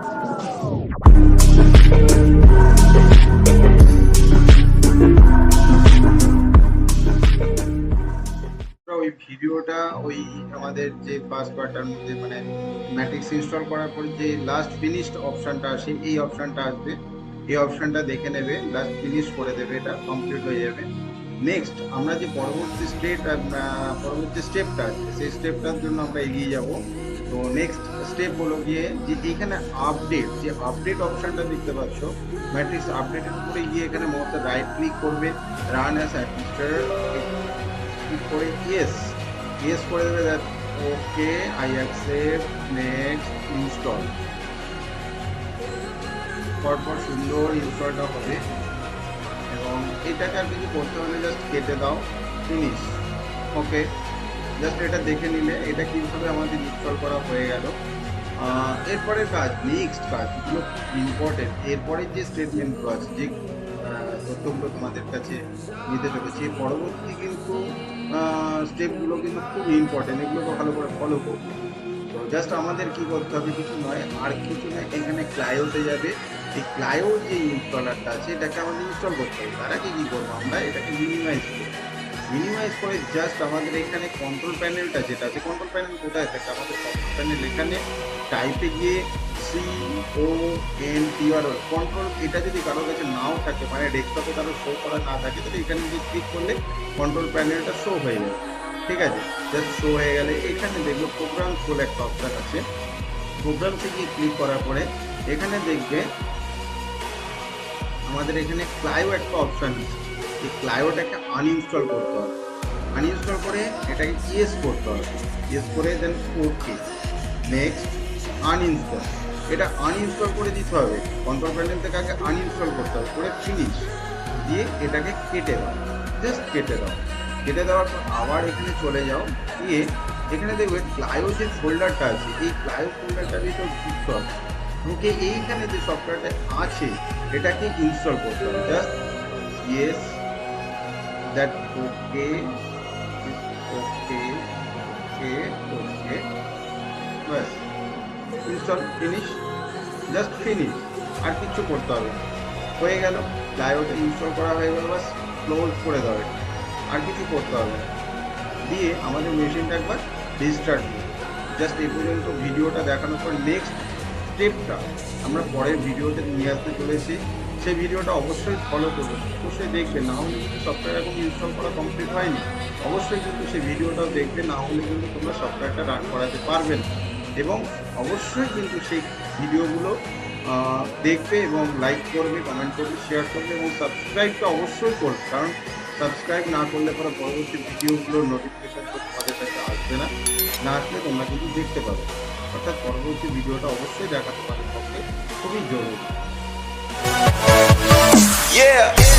ওই ভিডিওটা, ওই আমাদের যে ফার্স্ট মধ্যে মানে ম্যাট্রিক্স ইনস্টল করার পর যে লাস্ট ফিনিশড অপশনটা আসে, এই অপশনটা আসবে। এই অপশনটা দেখে নেবে লাস্ট ফিনিশ করে দেবে, এটা কমপ্লিট হয়ে যাবে। নেক্সট আমরা যে পরবর্তী স্টেপ পরবর্তী স্টেপটা আছে, সেই স্টেপটার জন্য আমরা এগিয়ে যাব। তো নেক্সট স্টেপ হলো গিয়ে যে এখানে আপডেট যে আপডেট অপশনটা দেখতে পাচ্ছ ম্যাট্রিক্স আপডেটের উপরে গিয়ে এখানে মতো রাইট ক্লিক করবে রান অ্যাজ অ্যাডমিনিস্ট্রেটর ক্লিক করে ইয়েস ইয়েস করে দেবে that okay I accept next install পরপর সুন্দর ইনস্টলটা হবে। এবং এটাকে আর কিছু করতে হলে জাস্ট কেটে দাও ফিনিশ ওকে জাস্ট এটা দেখে নিলে, এটা কীভাবে আমাদের ইনস্টল করা হয়ে গেল। এরপরের কাজ নেক্সট কাজ এগুলো ইম্পর্টেন্ট এরপরে যে স্টেটমেন্টগুলো আছে, যে তথ্যগুলো তোমাদের কাছে নিতে চলেছি পরবর্তী কিন্তু স্টেপগুলো কিন্তু খুব ইম্পর্টেন্ট এগুলোকে ভালো করে ফলো করব তো জাস্ট আমাদের কি করতে হবে, কিছু নয়, আর কিছু নয় এখানে ক্লায়োতে যাবে। এই ক্লায়ো যে ইনস্টলারটা আছে, এটাকে আমাদের ইনস্টল করতে হবে। তার আগে কী করব আমরা? এটাকে মিনিমাইজ করব। মিনিমাইজ করে জাস্ট আমাদের এখানে কন্ট্রোল প্যানেলটা যেটা আছে কন্ট্রোল প্যানেল কোথায় থাকে? আমাদের কন্ট্রোল প্যানেল এখানে টাইপে গিয়ে C O N T R control এটা যদি কারোর কাছে নাও থাকে মানে ডেস্কটপে কারও শো করা না থাকে, তাহলে এখানে যদি ক্লিক করলে কন্ট্রোল প্যানেলটা শো হয়ে যাবে। ঠিক আছে? জাস্ট শো হয়ে গেলে এখানে দেখবে প্রোগ্রাম বলে একটা অপশান আছে প্রোগ্রামসে গিয়ে ক্লিক করার পরে এখানে দেখবে আমাদের এখানে ক্লাইও একটা অপশান আছে। এই ক্লায়োটাকে আনইনস্টল করতে হবে। আনইনস্টল করে এটাকে ইয়েস করতে হবে। ইয়েস করে দেন ওকে নেক্সট আনইনস্টল এটা আনইনস্টল করে দিতে হবে। কন্ট্রোল প্যানেল থেকে আগে আনইনস্টল করতে হবে। করে ফিনিশ দিয়ে এটাকে কেটে দাও। জাস্ট কেটে দাও। কেটে দেওয়ার পর আবার এখানে চলে যাও। দিয়ে এখানে দেখবে ক্লায়ো যে ফোল্ডারটা আছে, এই ক্লায়ো ফোল্ডারটা ভিতর ঢুকতে হবে। ওকে এইখানে যে সফটওয়্যারটা আছে, এটাকে ইনস্টল করতে হবে। Just yes that okay okay okay okay ব্যাস ইনস্টল ফিনিশ জাস্ট ফিনিশ আর কিছু করতে হবে। হয়ে গেল ডায়োডটা ইনস্টল করা হয়ে গেল বাস ক্লোজ করে এটা আর কিছু করতে হবে। দিয়ে আমাদের মেশিনটা একবার রিস্টার্ট দিই জাস্ট এই পর্যন্ত ভিডিওটা দেখানোর পর নেক্সট স্টেপটা আমরা পরের ভিডিওতে নিয়ে আসতে চলেছি সেই ভিডিওটা অবশ্যই ফলো করবে অবশ্যই দেখবে, না হলে কিন্তু সফটওয়্যার এখন ইনস্টল করা কমপ্লিট হয়নি। অবশ্যই কিন্তু সেই ভিডিওটাও দেখবে, না হলে কিন্তু তোমরা সফটওয়্যারটা রান করাতে পারবে না। এবং অবশ্যই কিন্তু সেই ভিডিওগুলো দেখবে এবং লাইক করবে কমেন্ট করবে শেয়ার করবে এবং সাবস্ক্রাইবটা অবশ্যই করবে। কারণ সাবস্ক্রাইব না করলে পরে পরবর্তী ভিডিওগুলোর নোটিফিকেশন তোমাদের কাছে আসবে না। না আসলে তোমরা কিন্তু দেখতে পাবে। অর্থাৎ পরবর্তী ভিডিওটা অবশ্যই দেখা তোমাদের পক্ষে খুবই জরুরি। Yeah.